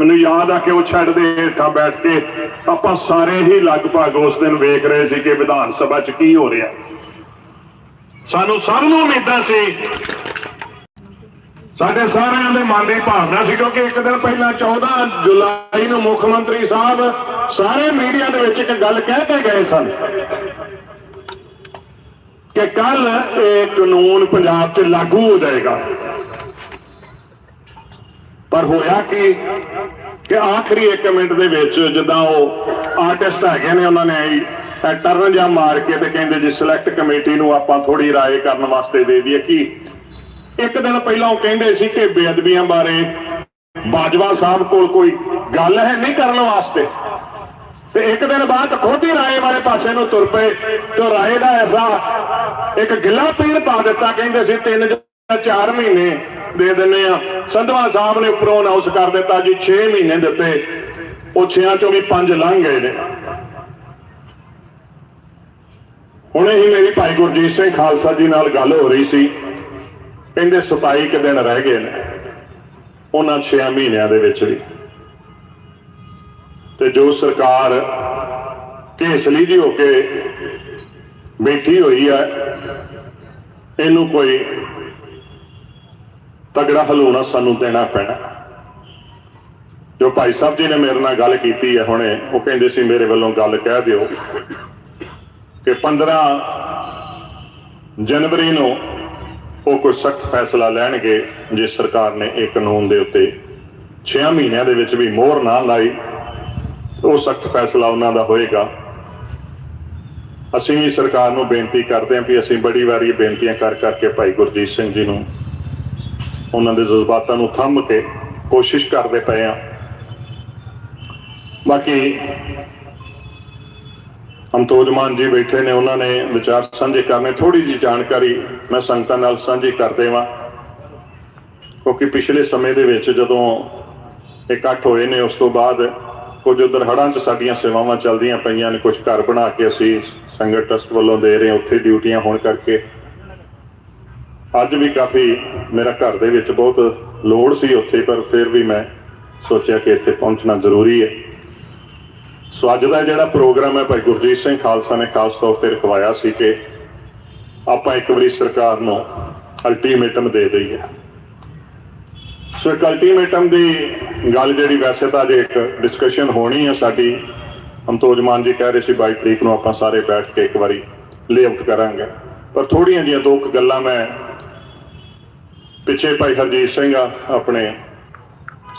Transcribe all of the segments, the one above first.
ਮੈਨੂੰ ਯਾਦ ਆ ਕਿ ਉਹ ਛੱਡ ਦੇ ਹੇਠਾਂ ਬੈਠ ਕੇ ਆਪਾਂ ਸਾਰੇ ਹੀ ਲਗਭਗ ਉਸ ਦਿਨ ਵੇਖ ਰਹੇ ਸੀ ਕਿ ਵਿਧਾਨ ਸਭਾ 'ਚ ਕੀ ਹੋ ਰਿਹਾ। ਸਾਨੂੰ ਸਭ ਨੂੰ ਉਮੀਦਾਂ ਸੀ। ਸਾਡੇ ਸਾਰਿਆਂ ਦੇ ਮਨ ਦੀ ਭਾਵਨਾ ਸੀ ਕਿਉਂਕਿ ਇੱਕ ਦਿਨ ਪਹਿਲਾਂ 14 ਜੁਲਾਈ ਨੂੰ ਮੁੱਖ ਮੰਤਰੀ ਸਾਹਿਬ ਸਾਰੇ ਮੀਡੀਆ ਦੇ ਵਿੱਚ ਇੱਕ ਗੱਲ ਕਹਿ ਕੇ ਗਏ ਸਨ ਕਿ ਕੱਲ ਇਹ ਕਾਨੂੰਨ ਪੰਜਾਬ 'ਚ ਲਾਗੂ ਹੋ ਜਾਏਗਾ। ਪਰ ਹੋਇਆ ਕਿ ਕਿ ਆਖਰੀ 1 ਮਿੰਟ ਦੇ ਵਿੱਚ ਜਦੋਂ ਉਹ ਆਰਟਿਸਟ ਹੈਗੇ ਨੇ ਉਹਨਾਂ ਨੇ ਇਹ ਟਰਨ ਜਾਂ ਮਾਰ ਕੇ ਤੇ ਕਹਿੰਦੇ ਜੀ ਸਿਲੈਕਟ ਕਮੇਟੀ ਨੂੰ ਆਪਾਂ ਥੋੜੀ رائے ਕਰਨ ਵਾਸਤੇ ਦੇ ਦਈਏ ਕਿ ਇੱਕ ਦਿਨ ਪਹਿਲਾਂ ਉਹ ਕਹਿੰਦੇ ਸੀ ਕਿ ਬੇਅਦਬੀਆਂ ਬਾਰੇ ਬਾਜਵਾ ਸਾਹਿਬ ਕੋਲ ਕੋਈ ਗੱਲ ਹੈ ਨਹੀਂ ਕਰਨ ਵਾਸਤੇ ਤੇ ਇੱਕ ਦਿਨ ਬਾਅਦ ਖੁਦ ਹੀ ਰਾਏ ਵਾਲੇ ਪਾਸੇ ਨੂੰ ਤੁਰ ਪਏ ਤੇ ਰਾਏ ਦਾ ਐਸਾ ਇੱਕ ਗਿੱਲਾ ਪੀੜ ਪਾ ਦਿੱਤਾ ਕਹਿੰਦੇ ਸੀ ਤਿੰਨ ਜਾਂ ਚਾਰ ਮਹੀਨੇ ਦੇ ਦਿੰਨੇ ਆ। ਸੰਧਵਾ ਸਾਹਿਬ ਨੇ ਉੱਪਰੋਂ ਅਨਾਉਂਸ ਕਰ ਦਿੱਤਾ ਜੀ 6 ਮਹੀਨੇ ਦਿੱਤੇ ਉਹ 6 ਚੋਂ ਵੀ 5 ਲੰਘ ਗਏ ਨੇ। ਹੁਣੇ ਹੀ ਮੇਰੀ ਭਾਈ ਗੁਰਜੀਤ ਸਿੰਘ ਖਾਲਸਾ ਜੀ ਨਾਲ ਗੱਲ ਹੋ ਰਹੀ ਸੀ। ਕਹਿੰਦੇ 27 ਕੁ ਦਿਨ ਰਹਿ ਗਏ ਨੇ, ਉਹਨਾਂ 6 ਮਹੀਨਿਆਂ ਦੇ ਵਿੱਚ ਵੀ। ਤੇ ਜੋ ਸਰਕਾਰ ਘੇਸਲੀ ਦੀ ਹੋ ਕੇ ਬੈਠੀ ਹੋਈ ਹੈ ਇਹਨੂੰ ਕੋਈ ਤਗੜਾ ਹਲੂਣਾ ਸਾਨੂੰ ਦੇਣਾ ਪੈਣਾ। ਜੋ ਭਾਈ ਸਾਹਿਬ ਜੀ ਨੇ ਮੇਰੇ ਨਾਲ ਗੱਲ ਕੀਤੀ ਹੈ ਹੁਣੇ, ਉਹ ਕਹਿੰਦੇ ਸੀ ਮੇਰੇ ਵੱਲੋਂ ਗੱਲ ਕਹਿ ਦਿਓ ਕਿ 15 ਜਨਵਰੀ ਨੂੰ ਉਹ ਕੋਈ ਸਖਤ ਫੈਸਲਾ ਲੈਣਗੇ, ਜੇ ਸਰਕਾਰ ਨੇ ਇਹ ਕਾਨੂੰਨ ਦੇ ਉੱਤੇ 6 ਮਹੀਨਿਆਂ ਦੇ ਵਿੱਚ ਵੀ ਮੋਹਰ ਨਾ ਲਾਈ ਉਹ ਸਖਤ ਫੈਸਲਾ ਉਹਨਾਂ ਦਾ ਹੋਏਗਾ। ਅਸੀਂ ਵੀ ਸਰਕਾਰ ਨੂੰ ਬੇਨਤੀ ਕਰਦੇ ਹਾਂ ਕਿ ਅਸੀਂ ਬੜੀ ਵਾਰੀ ਬੇਨਤੀਆਂ ਕਰ ਕਰਕੇ ਭਾਈ ਗੁਰਜੀਤ ਸਿੰਘ ਜੀ ਨੂੰ ਉਹਨਾਂ ਦੇ ਜਜ਼ਬਾਤਾਂ ਨੂੰ ਥੰਮ ਕੇ ਕੋਸ਼ਿਸ਼ ਕਰਦੇ ਪਏ ਆ। ਬਾਕੀ ਅੰਤੋਜਮਾਨ ਜੀ ਬੈਠੇ ਨੇ, ਉਹਨਾਂ ਨੇ ਵਿਚਾਰ ਸਾਂਝੇ ਕਰਨੇ। ਥੋੜੀ ਜੀ ਜਾਣਕਾਰੀ ਮੈਂ ਸੰਗਤਾਂ ਨਾਲ ਸਾਂਝੀ ਕਰ ਦੇਵਾਂ। ਕਿਉਂਕਿ ਪਿਛਲੇ ਸਮੇਂ ਦੇ ਵਿੱਚ ਜਦੋਂ ਇਕੱਠ ਹੋਏ ਨੇ, ਉਸ ਤੋਂ ਬਾਅਦ ਕੁਝ ਉਧਰ ਹੜਾਂ 'ਚ ਸਾਡੀਆਂ ਸੇਵਾਵਾਂ ਚੱਲਦੀਆਂ ਪਈਆਂ ਨੇ। ਕੁਝ ਘਰ ਬਣਾ ਕੇ ਅਸੀਂ ਸੰਗਤ ਟਰਸਟ ਵੱਲੋਂ ਦੇ ਰਹੇ ਉੱਥੇ ਡਿਊਟੀਆਂ ਹੋਣ ਕਰਕੇ। ਅੱਜ ਵੀ ਕਾਫੀ ਮੇਰਾ ਘਰ ਦੇ ਵਿੱਚ ਬਹੁਤ ਲੋੜ ਸੀ ਉੱਥੇ, ਪਰ ਫਿਰ ਵੀ ਮੈਂ ਸੋਚਿਆ ਕਿ ਇੱਥੇ ਪਹੁੰਚਣਾ ਜ਼ਰੂਰੀ ਹੈ। ਸੋ ਅੱਜ ਦਾ ਜਿਹੜਾ ਪ੍ਰੋਗਰਾਮ ਹੈ, ਭਾਈ ਗੁਰਜੀਤ ਸਿੰਘ ਖਾਲਸਾ ਨੇ ਖਾਸ ਤੌਰ ਤੇ ਰਖਵਾਇਆ ਸੀ ਕਿ ਆਪਾਂ ਇੱਕ ਵਾਰੀ ਸਰਕਾਰ ਨੂੰ ਅਲਟੀਮੇਟਮ ਦੇ ਦਈਏ। ਸੋ ਇੱਕ ਅਲਟੀਮੇਟਮ ਦੀ ਗੱਲ ਜਿਹੜੀ ਵੈਸੇ ਤਾਂ ਜੇ ਇੱਕ ਡਿਸਕਸ਼ਨ ਹੋਣੀ ਹੈ ਸਾਡੀ। ਹਮਤੋਜ ਮਾਨ ਜੀ ਕਹਿ ਰਹੇ ਸੀ 22 ਤਰੀਕ ਨੂੰ ਆਪਾਂ ਸਾਰੇ ਬੈਠ ਕੇ ਇੱਕ ਵਾਰੀ ਲੇਆਊਟ ਕਰਾਂਗੇ। ਪਰ ਥੋੜੀਆਂ ਜੀਆਂ ਦੋ ਕੁ ਗੱਲਾਂ ਮੈਂ ਪਿੱਛੇ ਭਾਈ ਹਰਜੀਤ ਸਿੰਘ ਆ, ਆਪਣੇ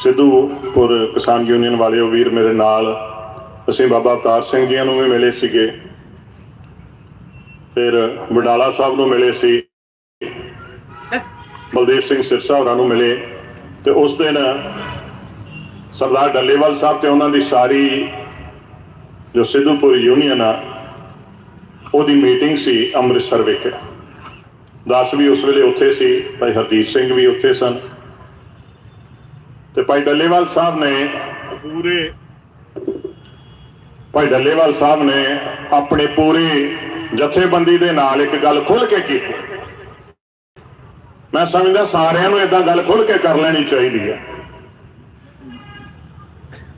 ਸਿੱਧੂਪੁਰ ਕਿਸਾਨ ਯੂਨੀਅਨ ਵਾਲੇ ਉਹ ਵੀਰ ਮੇਰੇ ਨਾਲ, ਅਸੀਂ ਬਾਬਾ ਅਵਤਾਰ ਸਿੰਘ ਜੀਆਂ ਨੂੰ ਵੀ ਮਿਲੇ ਸੀਗੇ। ਫਿਰ ਵਡਾਲਾ ਸਾਹਿਬ ਨੂੰ ਮਿਲੇ ਸੀ, ਬਲਦੇਵ ਸਿੰਘ ਸਿਰਸਾ ਹੋਰਾਂ ਨੂੰ ਮਿਲੇ, ਤੇ ਉਸ ਦਿਨ ਸਰਦਾਰ ਡੱਲੇਵਾਲ ਸਾਹਿਬ ਤੇ ਉਹਨਾਂ ਦੀ ਸਾਰੀ ਜੋ ਸਿੱਧੂਪੁਰ ਯੂਨੀਅਨ ਆ, ਉਹਦੀ ਮੀਟਿੰਗ ਸੀ ਅੰਮ੍ਰਿਤਸਰ ਵਿਖੇ। ਦਾਸ ਵੀ ਉਸ ਵੇਲੇ ਉੱਥੇ ਸੀ, ਭਾਈ ਹਰਦੀਪ ਸਿੰਘ ਵੀ ਉੱਥੇ ਸਨ। ਤੇ ਭਾਈ ਡੱਲੇਵਾਲ ਸਾਹਿਬ ਨੇ ਪੂਰੇ ਭਾਈ ਡੱਲੇਵਾਲ ਸਾਹਿਬ ਨੇ ਆਪਣੇ ਪੂਰੇ ਜਥੇਬੰਦੀ ਦੇ ਨਾਲ ਇੱਕ ਗੱਲ ਖੁੱਲ ਕੇ ਕੀਤੀ। ਮੈਂ ਸਮਝਦਾ ਸਾਰਿਆਂ ਨੂੰ ਇਦਾਂ ਗੱਲ ਖੁੱਲ ਕੇ ਕਰ ਲੈਣੀ ਚਾਹੀਦੀ ਹੈ।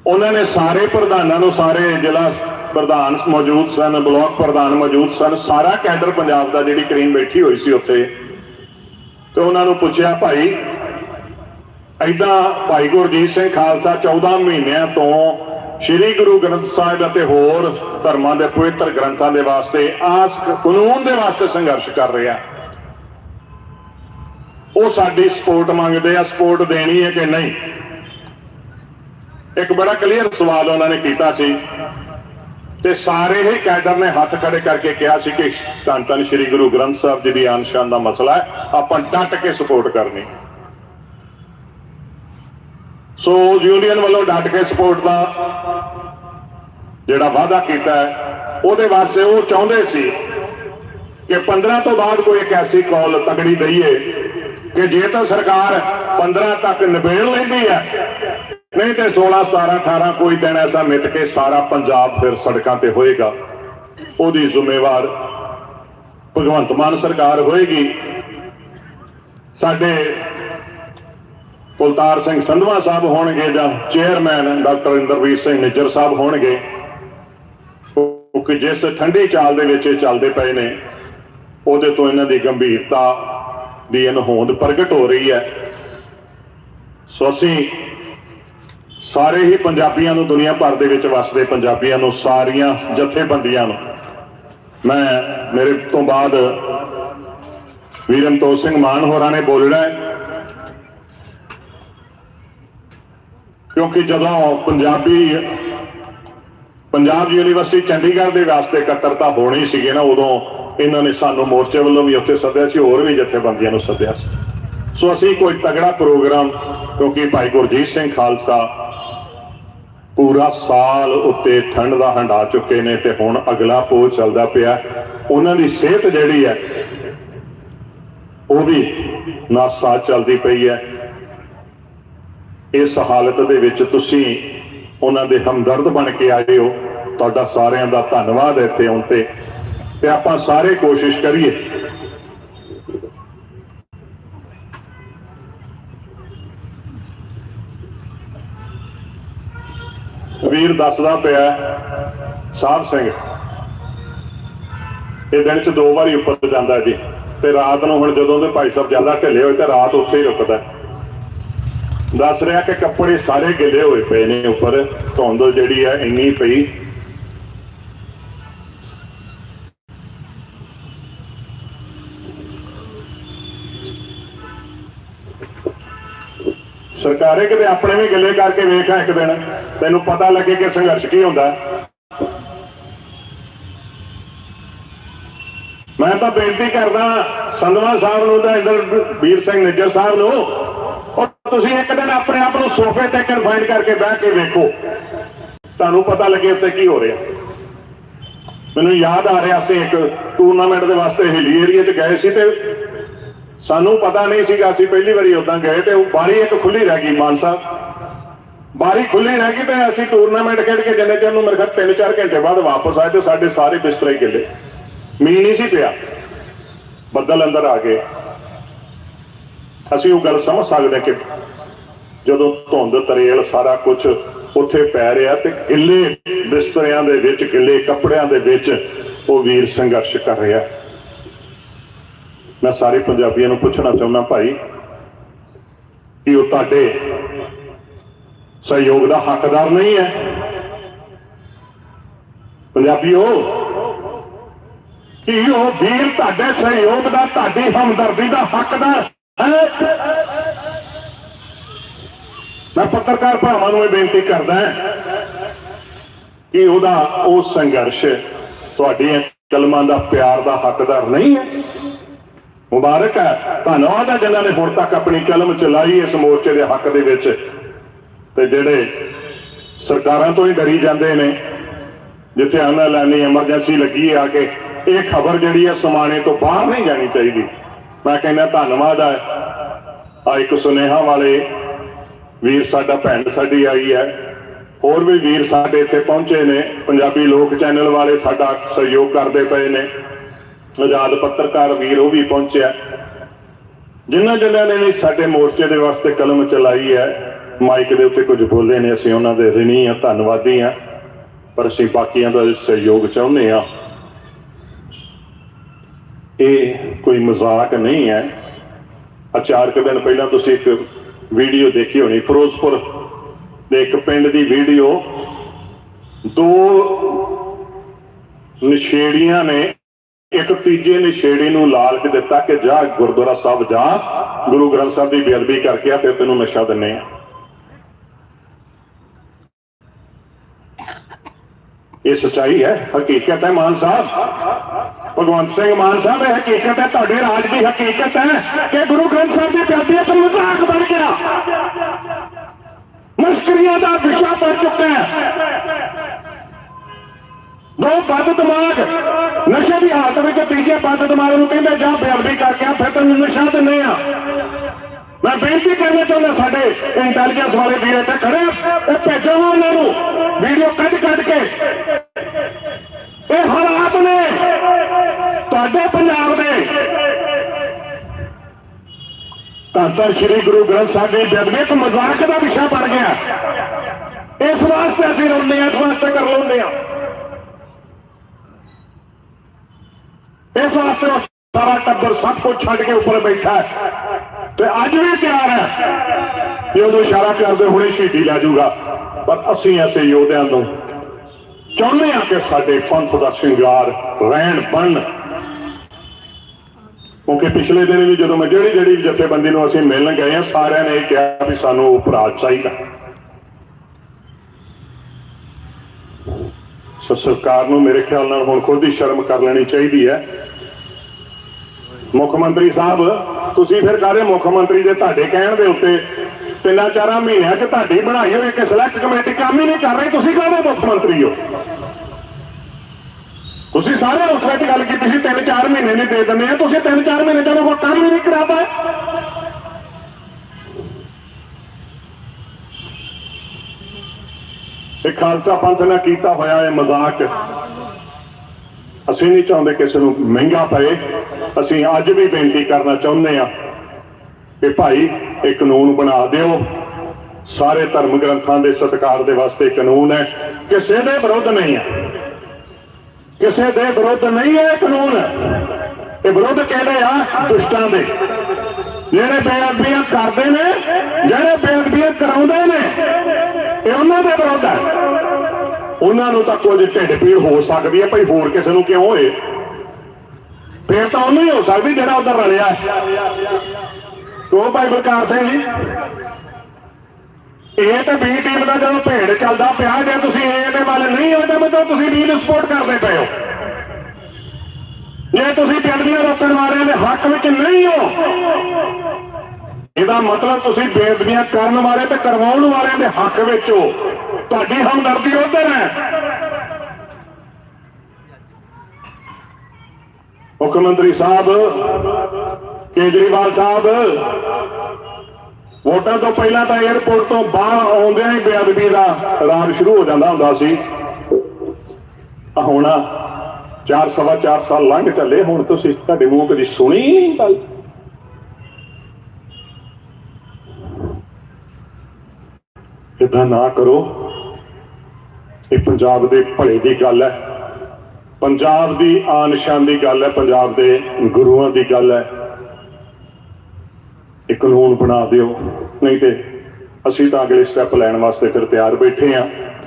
ਉਹਨਾਂ ਨੇ ਸਾਰੇ ਪ੍ਰਧਾਨਾਂ ਨੂੰ, ਸਾਰੇ ਜ਼ਿਲ੍ਹਾ ਪ੍ਰਧਾਨ ਮੌਜੂਦ ਸਨ, ਬਲਾਕ ਪ੍ਰਧਾਨ ਮੌਜੂਦ ਸਨ। ਸਾਰਾ ਕੈਡਰ ਪੰਜਾਬ ਦਾ ਜਿਹੜੀ ਕਰੀਮ ਬੈਠੀ ਹੋਈ ਸੀ ਉੱਥੇ। ਤੇ ਉਹਨਾਂ ਨੂੰ ਪੁੱਛਿਆ, ਭਾਈ ਐਦਾਂ ਭਾਈ ਗੁਰਜੀਤ ਸਿੰਘ ਖਾਲਸਾ 14 ਮਹੀਨਿਆਂ ਤੋਂ ਸ੍ਰੀ ਗੁਰੂ ਗ੍ਰੰਥ ਸਾਹਿਬ ਅਤੇ ਹੋਰ ਧਰਮਾਂ ਦੇ ਪਵਿੱਤਰ ਗ੍ਰੰਥਾਂ ਦੇ ਵਾਸਤੇ ਆਸ, ਕਾਨੂੰਨ ਦੇ ਵਾਸਤੇ ਸੰਘਰਸ਼ ਕਰ ਰਿਹਾ। ਉਹ ਸਾਡੀ ਸਪੋਰਟ ਮੰਗਦੇ ਆ, ਸਪੋਰਟ ਦੇਣੀ ਹੈ ਕਿ ਨਹੀਂ? ਇੱਕ ਬੜਾ ਕਲੀਅਰ ਸਵਾਲ ਉਹਨਾਂ ਨੇ ਕੀਤਾ ਸੀ। ਤੇ ਸਾਰੇ ਹੀ ਕੈਡਰ ਨੇ ਹੱਥ ਖੜੇ ਕਰਕੇ ਕਿਹਾ ਸੀ ਕਿ ਧੰਨ ਧੰਨ ਸ੍ਰੀ ਗੁਰੂ ਗ੍ਰੰਥ ਸਾਹਿਬ ਜੀ ਦੀ ਆਨ ਦਾ ਮਸਲਾ ਹੈ, ਆਪਾਂ ਡਟ ਕੇ ਸਪੋਰਟ ਕਰਨੀ। ਸੋ ਯੂਨੀਅਨ ਵੱਲੋਂ ਡਟ ਕੇ ਸਪੋਰਟ ਦਾ ਜਿਹੜਾ ਵਾਅਦਾ ਕੀਤਾ ਹੈ, ਉਹਦੇ ਵਾਸਤੇ ਉਹ ਚਾਹੁੰਦੇ ਸੀ ਕਿ 15 ਤੋਂ ਬਾਅਦ ਕੋਈ ਇੱਕ ਐਸੀ ਕਾਲ ਤਗੜੀ ਦਈਏ ਕਿ ਜੇ ਤਾਂ ਸਰਕਾਰ 15 ਤੱਕ ਨਿਬੇੜ ਲੈਂਦੀ ਹੈ ਨਹੀਂ ਤੇ 16 17 18 ਕੋਈ ਦਿਨ ਐਸਾ ਮਿੱਟ ਕੇ ਸਾਰਾ ਪੰਜਾਬ ਫਿਰ ਸੜਕਾਂ ਤੇ ਹੋਏਗਾ। ਉਹਦੀ ਜ਼ਿੰਮੇਵਾਰ ਭਗਵੰਤ ਮਾਨ ਸਰਕਾਰ ਹੋਏਗੀ। ਸਾਡੇ ਕੁਲਤਾਰ ਸਿੰਘ ਸੰਧਵਾ ਸਾਹਿਬ ਹੋਣਗੇ ਜਾਂ ਚੇਅਰਮੈਨ ਡਾਕਟਰ ਇੰਦਰਵੀਰ ਸਿੰਘ ਨਿੱਜਰ ਸਾਹਿਬ ਹੋਣਗੇ। ਕਿਉਂਕਿ ਜਿਸ ਠੰਡੀ ਚਾਲ ਦੇ ਵਿੱਚ ਇਹ ਚੱਲਦੇ ਪਏ ਨੇ, ਉਹਦੇ ਤੋਂ ਇਹਨਾਂ ਦੀ ਗੰਭੀਰਤਾ ਦੀ ਅਨਹੋਂਦ ਪ੍ਰਗਟ ਹੋ ਰਹੀ ਹੈ। ਸੋ ਅਸੀਂ ਸਾਰੇ ਹੀ ਪੰਜਾਬੀਆਂ ਨੂੰ ਦੁਨੀਆ ਭਰ ਦੇ ਵਿੱਚ ਵਸਦੇ ਪੰਜਾਬੀਆਂ ਨੂੰ, ਸਾਰੀਆਂ ਜਥੇਬੰਦੀਆਂ ਨੂੰ। ਮੈਂ ਮੇਰੇ ਤੋਂ ਬਾਅਦ ਵੀਰਮਤੋਜ ਸਿੰਘ ਮਾਨ ਹੋਰਾਂ ਨੇ ਬੋਲਣਾ ਹੈ। ਕਿਉਂਕਿ ਜਦੋਂ ਪੰਜਾਬੀ, ਪੰਜਾਬ ਯੂਨੀਵਰਸਿਟੀ ਚੰਡੀਗੜ੍ਹ ਦੇ ਵਾਸਤੇ ਇਕੱਤਰਤਾ ਹੋਣੀ ਸੀਗੇ ਨਾ, ਉਦੋਂ ਇਹਨਾਂ ਨੇ ਸਾਨੂੰ ਮੋਰਚੇ ਵੱਲੋਂ ਵੀ ਉੱਥੇ ਸੱਦਿਆ ਸੀ, ਹੋਰ ਵੀ ਜਥੇਬੰਦੀਆਂ ਨੂੰ ਸੱਦਿਆ ਸੀ। ਸੋ ਅਸੀਂ ਕੋਈ ਤਗੜਾ ਪ੍ਰੋਗਰਾਮ, ਕਿਉਂਕਿ ਭਾਈ ਗੁਰਜੀਤ ਸਿੰਘ ਖਾਲਸਾ ਪੂਰਾ ਸਾਲ ਉੱਤੇ ਠੰਡ ਦਾ ਹੰਡਾ ਚੁੱਕੇ ਨੇ ਤੇ ਹੁਣ ਅਗਲਾ ਪੋਹ ਚੱਲਦਾ ਪਿਆ। ਉਹਨਾਂ ਦੀ ਸਿਹਤ ਜਿਹੜੀ ਹੈ, ਉਹ ਵੀ ਨਾਸਾ ਚੱਲਦੀ ਪਈ ਹੈ। ਇਸ ਹਾਲਤ ਦੇ ਵਿੱਚ ਤੁਸੀਂ ਉਹਨਾਂ ਦੇ ਹਮਦਰਦ ਬਣ ਕੇ ਆਏ ਹੋ। ਤੁਹਾਡਾ ਸਾਰਿਆਂ ਦਾ ਧੰਨਵਾਦ ਹੈ ਇੱਥੇ ਆਉਣ ਤੇ। ਤੇ ਆਪਾਂ ਸਾਰੇ ਕੋਸ਼ਿਸ਼ ਕਰੀਏ ਦੱਸਦਾ ਪਿਆ ਸਾਹਿਬ ਸਿੰਘ, ਇਹ ਦਿਨ ਚ ਦੋ ਵਾਰੀ ਉੱਪਰ ਜਾਂਦਾ ਜੀ, ਤੇ ਰਾਤ ਨੂੰ ਹੁਣ ਜਦੋਂ ਦੇ ਭਾਈ ਸਾਹਿਬ ਜਾਂਦਾ ਢਿੱਲੇ ਹੋਏ, ਤੇ ਰਾਤ ਉੱਥੇ ਹੀ ਰੁਕਦਾ। ਦੱਸ ਰਿਹਾ ਕਿ ਕੱਪੜੇ ਸਾਰੇ ਗਿੱਲੇ ਹੋਏ ਪਏ ਨੇ ਉੱਪਰ, ਧੁੰਦ ਜਿਹੜੀ ਹੈ ਇੰਨੀ ਪਈ ਸਰਕਾਰੇ ਕਿਤੇ ਆਪਣੇ ਵੀ ਗਿੱਲੇ ਕਰਕੇ ਵੇਖਾਂ ਇੱਕ ਦਿਨ, ਤੈਨੂੰ ਪਤਾ ਲੱਗੇ ਕਿ ਸੰਘਰਸ਼ ਕੀ ਹੁੰਦਾ। ਮੈਂ ਤਾਂ ਬੇਨਤੀ ਕਰਦਾ, ਸੰਧਵਾ ਸਾਹਿਬ ਨੂੰ ਤਾਂ ਇੰਦਰ ਵੀਰ ਸਿੰਘ ਨਿੱਜਰ ਸਾਹਿਬ ਨੂੰ ਔਰ ਤੁਸੀਂ ਇੱਕ ਦਿਨ ਆਪਣੇ ਆਪ ਨੂੰ ਸੋਫੇ ਤੇ ਕਨਫਾਈਨ ਕਰਕੇ ਬਹਿ ਕੇ ਵੇਖੋ। ਤੁਹਾਨੂੰ ਪਤਾ ਲੱਗੇ ਉੱਤੇ ਕੀ ਹੋ ਰਿਹਾ। ਮੈਨੂੰ ਯਾਦ ਆ ਰਿਹਾ ਸੀ ਇੱਕ ਟੂਰਨਾਮੈਂਟ ਦੇ ਵਾਸਤੇ ਹਿੱਲੀ ਏਰੀਆ 'ਚ ਗਏ ਸੀ ਤੇ ਸਾਨੂੰ ਪਤਾ ਨਹੀਂ ਸੀਗਾ, ਅਸੀਂ ਪਹਿਲੀ ਵਾਰੀ ਉਦਾਂ ਗਏ ਤੇ ਉਹ ਬਾਰੀ ਇੱਕ ਖੁੱਲੀ ਰਹਿ ਗਈ, ਮਾਨ ਸਾਹਿਬ। ਬਾਰੀ ਖੁੱਲੀ ਰਹਿ ਗਈ ਤੇ ਅਸੀਂ ਟੂਰਨਾਮੈਂਟ ਖੇਡ ਕੇ ਜਿੰਨੇ ਚਿਰ ਨੂੰ ਮੇਰੇ ਖਿਆਲ 3-4 ਘੰਟੇ ਬਾਅਦ ਵਾਪਸ ਆਏ ਤੇ ਸਾਡੇ ਸਾਰੇ ਬਿਸਤਰੇ ਗਿੱਲੇ। ਮੀਂਹ ਨਹੀਂ ਸੀ ਪਿਆ। ਬੱਦਲ ਅੰਦਰ ਆ ਗਏ। ਅਸੀਂ ਉਹ ਗੱਲ ਸਮਝ ਸਕਦੇ ਕਿ ਜਦੋਂ ਧੁੰਦ, ਤਰੇਲ ਸਾਰਾ ਕੁਝ ਉੱਥੇ ਪੈ ਰਿਹਾ ਤੇ ਗਿੱਲੇ ਬਿਸਤਰਿਆਂ ਦੇ ਵਿੱਚ, ਗਿੱਲੇ ਕੱਪੜਿਆਂ ਦੇ ਵਿੱਚ ਉਹ ਵੀਰ ਸੰਘਰਸ਼ ਕਰ ਰਿਹਾ। ਮੈਂ ਸਾਰੇ ਪੰਜਾਬੀਆਂ ਨੂੰ ਪੁੱਛਣਾ ਚਾਹੁੰਦਾ ਭਾਈ ਕਿ ਉਹ ਤੁਹਾਡੇ ਸਹਿਯੋਗ ਦਾ ਹੱਕਦਾਰ ਨਹੀਂ ਹੈ? ਪੰਜਾਬੀਓ, ਕਿ ਉਹ ਵੀਰ ਤੁਹਾਡੇ ਸਹਿਯੋਗ ਦਾ, ਤੁਹਾਡੀ ਹਮਦਰਦੀ ਦਾ ਹੱਕਦਾਰ ਹੈ? ਮੈਂ ਪੱਤਰਕਾਰ ਭਰਾਵਾਂ ਨੂੰ ਇਹ ਬੇਨਤੀ ਕਰਦਾ ਕਿ ਉਹਦਾ ਉਹ ਸੰਘਰਸ਼ ਤੁਹਾਡੀਆਂ ਕਲਮਾਂ ਦਾ ਪਿਆਰ ਦਾ ਹੱਕਦਾਰ ਨਹੀਂ ਹੈ। ਮੁਬਾਰਕ ਹੈ। ਧੰਨਵਾਦ ਹੈ ਜਿਨ੍ਹਾਂ ਨੇ ਹੁਣ ਤੱਕ ਆਪਣੀ ਕਲਮ ਚਲਾਈ ਇਸ ਮੋਰਚੇ ਦੇ ਹੱਕ ਦੇ ਵਿੱਚ। ਤੇ ਜਿਹੜੇ ਸਰਕਾਰਾਂ ਤੋਂ ਹੀ ਡਰੀ ਜਾਂਦੇ ਨੇ, ਜਿੱਥੇ ਐਲਾਨੀ ਐਮਰਜੈਂਸੀ ਲੱਗੀ ਆ ਕੇ, ਇਹ ਖਬਰ ਜਿਹੜੀ ਹੈ ਸਮਾਣੇ ਤੋਂ ਬਾਹਰ ਨਹੀਂ ਜਾਣੀ ਚਾਹੀਦੀ। ਮੈਂ ਕਹਿੰਦਾ ਧੰਨਵਾਦ ਹੈ। ਆ ਇੱਕ ਸੁਨੇਹਾ ਵਾਲੇ ਵੀਰ ਸਾਡਾ ਭੈਣ ਸਾਡੀ ਆਈ ਹੈ। ਹੋਰ ਵੀ ਵੀਰ ਸਾਡੇ ਇੱਥੇ ਪਹੁੰਚੇ ਨੇ। ਪੰਜਾਬੀ ਲੋਕ ਚੈਨਲ ਵਾਲੇ ਸਾਡਾ ਸਹਿਯੋਗ ਕਰਦੇ ਪਏ ਨੇ। ਆਜ਼ਾਦ ਪੱਤਰਕਾਰ ਵੀਰ ਉਹ ਵੀ ਪਹੁੰਚਿਆ। ਜਿਨ੍ਹਾਂ ਜਿਨ੍ਹਾਂ ਨੇ ਸਾਡੇ ਮੋਰਚੇ ਦੇ ਵਾਸਤੇ ਕਲਮ ਚਲਾਈ ਹੈ, ਮਾਈਕ ਦੇ ਉੱਤੇ ਕੁਝ ਬੋਲੇ ਨੇ, ਅਸੀਂ ਉਹਨਾਂ ਦੇ ਰਿਣੀ ਆ ਧੰਨਵਾਦੀ ਆ ਪਰ ਅਸੀਂ ਬਾਕੀਆਂ ਦਾ ਸਹਿਯੋਗ ਚਾਹੁੰਦੇ ਆ ਇਹ ਕੋਈ ਮਜ਼ਾਕ ਨਹੀਂ ਹੈ। ਆ ਕੁ ਦਿਨ ਪਹਿਲਾਂ ਤੁਸੀਂ ਇੱਕ ਵੀਡੀਓ ਦੇਖੀ ਹੋਣੀ, ਫਿਰੋਜ਼ਪੁਰ ਦੇ ਇੱਕ ਪਿੰਡ ਦੀ ਵੀਡੀਓ। ਦੋ ਨਸ਼ੇੜੀਆਂ ਨੇ ਇੱਕ ਤੀਜੇ ਨਸ਼ੇੜੀ ਨੂੰ ਲਾਲਚ ਦਿੱਤਾ ਕਿ ਜਾ ਗੁਰਦੁਆਰਾ ਸਾਹਿਬ ਜਾ, ਗੁਰੂ ਗ੍ਰੰਥ ਸਾਹਿਬ ਦੀ ਬੇਅਦਬੀ ਕਰਕੇ ਆ ਫਿਰ ਤੈਨੂੰ ਨਸ਼ਾ ਦਿੰਨੇ ਆ। ਇਹ ਸਚਾਈ ਹੈ, ਹਕੀਕਤ ਹੈ ਮਾਨ ਸਾਹਿਬ। ਭਗਵੰਤ ਸਿੰਘ ਮਾਨ ਸਾਹਿਬ, ਇਹ ਹਕੀਕਤ ਹੈ, ਤੁਹਾਡੇ ਰਾਜ ਦੀ ਹਕੀਕਤ ਹੈ ਕਿ ਗੁਰੂ ਗ੍ਰੰਥ ਸਾਹਿਬ ਦੀ ਬੇਅਦਬੀ ਇੱਕ ਮਜ਼ਾਕ ਬਣ ਗਿਆ। ਮਸਕਰੀਆਂ ਦਾ ਵਿਸ਼ਾ ਬਣ ਚੁੱਕਾ ਹੈ। ਦੋ ਬੰਦ ਦਿਮਾਗ ਨਸ਼ੇ ਦੀ ਹਾਲਤ ਵਿੱਚ ਤੀਜੇ ਬੰਦ ਦਿਮਾਗ ਨੂੰ ਕਹਿੰਦੇ ਜਾਂ ਬੇਅਦਬੀ ਕਰਕੇ ਆ ਫਿਰ ਤੈਨੂੰ ਨਸ਼ਾ ਦਿੰਨੇ ਆ। ਮੈਂ ਬੇਨਤੀ ਕਰਨਾ ਚਾਹੁੰਦਾ ਸਾਡੇ ਇੰਟੈਲੀਜੈਂਸ ਵਾਲੇ ਵੀਰ ਇੱਥੇ ਖੜੇ ਆ, ਇਹ ਭੇਜੋ ਉਹਨਾਂ ਨੂੰ। ਵੀਡੀਓ ਕੱਢ ਕੱਢ ਕੇ। ਇਹ ਹਾਲਾਤ ਨੇ। ਤੁਹਾਡੇ ਪੰਜਾਬ ਦੇ। ਤਾਂ ਸ੍ਰੀ ਗੁਰੂ ਗ੍ਰੰਥ ਸਾਹਿਬ ਦੀ ਬੇਅਦਬੀ ਇੱਕ ਮਜ਼ਾਕ ਦਾ ਵਿਸ਼ਾ ਬਣ ਗਿਆ। ਇਸ ਵਾਸਤੇ ਅਸੀਂ ਰੋਂਦੇ ਹਾਂ ਇਸ ਵਾਸਤੇ ਕਰ ਲੈਂਦੇ ਹਾਂ। ਇਸ ਵਾਸਤੇ ਉਹ ਸਾਰਾ ਟੱਬਰ ਸਭ ਕੁਝ ਛੱਡ ਕੇ ਉੱਪਰ ਬੈਠਾ ਹੈ। ਤੇ ਅੱਜ ਵੀ ਤਿਆਰ ਹੈ। ਕਿ ਉਹਨੂੰ ਇਸ਼ਾਰਾ ਕਰਦੇ ਹੁਣੇ ਸ਼ਹੀਦੀ ਲੈ ਜਾਊਗਾ। ਪਰ ਅਸੀਂ ਐਸੇ ਯੋਧਿਆਂ ਨੂੰ ਚਾਹੁੰਦੇ ਹਾਂ ਕਿ ਸਾਡੇ ਪੰਥ ਦਾ ਸ਼ਿੰਗਾਰ ਰਹਿਣ ਬਣ ਕਿਉਂਕਿ ਪਿਛਲੇ ਦਿਨ ਵੀ ਜਦੋਂ ਮੈਂ ਜਿਹੜੀ ਜਿਹੜੀ ਜਥੇਬੰਦੀ ਨੂੰ ਅਸੀਂ ਮਿਲਣ ਗਏ ਆ ਸਾਰਿਆਂ ਨੇ ਇਹ ਕਿਹਾ ਵੀ ਸਾਨੂੰ ਉਪਰਾਜ ਚਾਹੀਦਾ। ਸੋ ਸਰਕਾਰ ਨੂੰ ਮੇਰੇ ਖਿਆਲ ਨਾਲ ਹੁਣ ਖੁਦ ਹੀ ਸ਼ਰਮ ਕਰ ਲੈਣੀ ਚਾਹੀਦੀ ਹੈ। ਮੁੱਖ ਮੰਤਰੀ ਸਾਹਿਬ, ਤੁਸੀਂ ਫਿਰ ਕਾਹਦੇ ਮੁੱਖ ਮੰਤਰੀ ਦੇ ਤੁਹਾਡੇ ਕਹਿਣ ਦੇ ਉੱਤੇ ਤਿੰਨਾਂ ਚਾਰਾਂ ਮਹੀਨਿਆਂ 'ਚ ਤੁਹਾਡੀ ਬਣਾਈ ਹੋਈ ਕਿ ਸਿਲੈਕਟ ਕਮੇਟੀ ਕੰਮ ਹੀ ਨਹੀਂ ਕਰ ਰਹੀ? ਤੁਸੀਂ ਕਾਹਦੇ ਮੁੱਖ ਮੰਤਰੀ ਹੋ? ਤੁਸੀਂ ਸਾਰੇ ਉਸ ਵਿੱਚ ਗੱਲ ਕੀਤੀ ਸੀ, ਤਿੰਨ ਚਾਰ ਮਹੀਨੇ ਨਹੀਂ ਦੇ ਦਿੰਦੇ ਆ, ਤੁਸੀਂ ਤਿੰਨ ਚਾਰ ਮਹੀਨੇ ਜਦੋਂ ਕੋਈ ਕੰਮ ਹੀ ਨਹੀਂ ਕਰਾਦਾ ਇਹ ਖਾਲਸਾ ਪੰਥ ਨੇ ਕੀਤਾ ਹੋਇਆ ਇਹ ਮਜ਼ਾਕ। ਅਸੀਂ ਨਹੀਂ ਚਾਹੁੰਦੇ ਕਿਸੇ ਨੂੰ ਮਹਿੰਗਾ ਪਏ। ਅਸੀਂ ਅੱਜ ਵੀ ਬੇਨਤੀ ਕਰਨਾ ਚਾਹੁੰਦੇ ਆ ਕਿ ਭਾਈ, ਇਹ ਕਾਨੂੰਨ ਬਣਾ ਦਿਓ। ਸਾਰੇ ਧਰਮ ਗ੍ਰੰਥਾਂ ਦੇ ਸਤਿਕਾਰ ਦੇ ਵਾਸਤੇ ਕਾਨੂੰਨ ਹੈ। ਕਿਸੇ ਦੇ ਵਿਰੁੱਧ ਨਹੀਂ ਹੈ। ਕਿਸੇ ਦੇ ਵਿਰੁੱਧ ਨਹੀਂ ਹੈ ਇਹ ਕਾਨੂੰਨ। ਇਹ ਵਿਰੁੱਧ ਕਹਿੰਦੇ ਆ? ਦੁਸ਼ਟਾਂ ਦੇ। ਜਿਹੜੇ ਬੇਅਦਬੀਆਂ ਕਰਦੇ ਨੇ, ਜਿਹੜੇ ਬੇਅਦਬੀਆਂ ਕਰਾਉਂਦੇ ਨੇ, ਇਹ ਉਹਨਾਂ ਦੇ ਵਿਰੁੱਧ ਹੈ। ਉਹਨਾਂ ਨੂੰ ਤਾਂ ਕੁਝ ਢਿੱਡ ਪੀੜ ਹੋ ਸਕਦੀ ਹੈ, ਭਾਈ ਹੋਰ ਕਿਸੇ ਨੂੰ ਕਿਉਂ ਹੋਏ? ਫੇਰ ਤਾਂ ਉਹਨੂੰ ਹੀ ਹੋ ਸਕਦੀ ਜਿਹੜਾ ਉਧਰ ਰਲਿਆ ਉਹ ਭਾਈ ਬਲਕਾਰ ਸਿੰਘ ਜੀ? ਇਹ ਤਾਂ ਬੀ ਟੀਮ ਦਾ ਜਦੋਂ ਭੇੜ ਚੱਲਦਾ ਪਿਆ, ਜੇ ਤੁਸੀਂ ਏ ਦੇ ਵੱਲ ਨਹੀਂ ਹੋ, ਤਾਂ ਮਤਲਬ ਤੁਸੀਂ ਬੀ ਨੂੰ ਸਪੋਰਟ ਕਰਦੇ ਪਏ ਹੋ। ਜੇ ਤੁਸੀਂ ਬੇਅਦਬੀਆਂ ਰੋਕਣ ਵਾਲਿਆਂ ਦੇ ਹੱਕ ਵਿੱਚ ਨਹੀਂ ਹੋ, ਇਹਦਾ ਮਤਲਬ ਤੁਸੀਂ ਬੇਦਬੀਆਂ ਕਰਨ ਵਾਲੇ ਤੇ ਕਰਵਾਉਣ ਵਾਲਿਆਂ ਦੇ ਹੱਕ ਵਿੱਚ ਹੋ। ਤੁਹਾਡੀ ਹਮਦਰਦੀ ਉਧਰ ਹੈ। ਮੁੱਖ ਮੰਤਰੀ ਸਾਹਿਬ, ਕੇਜਰੀਵਾਲ ਸਾਹਿਬ, ਵੋਟਾਂ ਤੋਂ ਪਹਿਲਾਂ ਤਾਂ 에어ਪੋਰਟ ਤੋਂ ਬਾਹਰ ਆਉਂਦਿਆਂ ਹੀ ਬੇਅਦਬੀ ਦਾ ਰਾਜ ਸ਼ੁਰੂ ਹੋ ਜਾਂਦਾ ਹੁੰਦਾ ਸੀ। ਹੁਣ ਚਾਰ ਸਵਾ ਚਾਰ ਸਾਲ ਲੰਘ ਚੱਲੇ, ਹੁਣ ਤੁਸੀਂ ਤੁਹਾਡੇ ਮੂੰਹ ਕਦੀ ਸੁਣੀ ਨਹੀਂ ਗੱਲ? ਇਦਾਂ ਨਾ ਕਰੋ। ਇਹ ਪੰਜਾਬ ਦੇ ਭਲੇ ਦੀ ਗੱਲ ਹੈ। ਪੰਜਾਬ ਦੀ ਆਨਸ਼ਾਨ ਦੀ ਗੱਲ ਹੈ, ਪੰਜਾਬ ਦੇ ਗੁਰੂਆਂ ਦੀ ਗੱਲ ਹੈ। ਇਹ ਕਾਨੂੰਨ ਬਣਾ ਦਿਓ, ਨਹੀਂ ਤੇ ਅਸੀਂ ਤਾਂ ਅਗਲੇ ਸਟੈਪ ਲੈਣ ਵਾਸਤੇ ਫਿਰ ਤਿਆਰ ਬੈਠੇ ਆ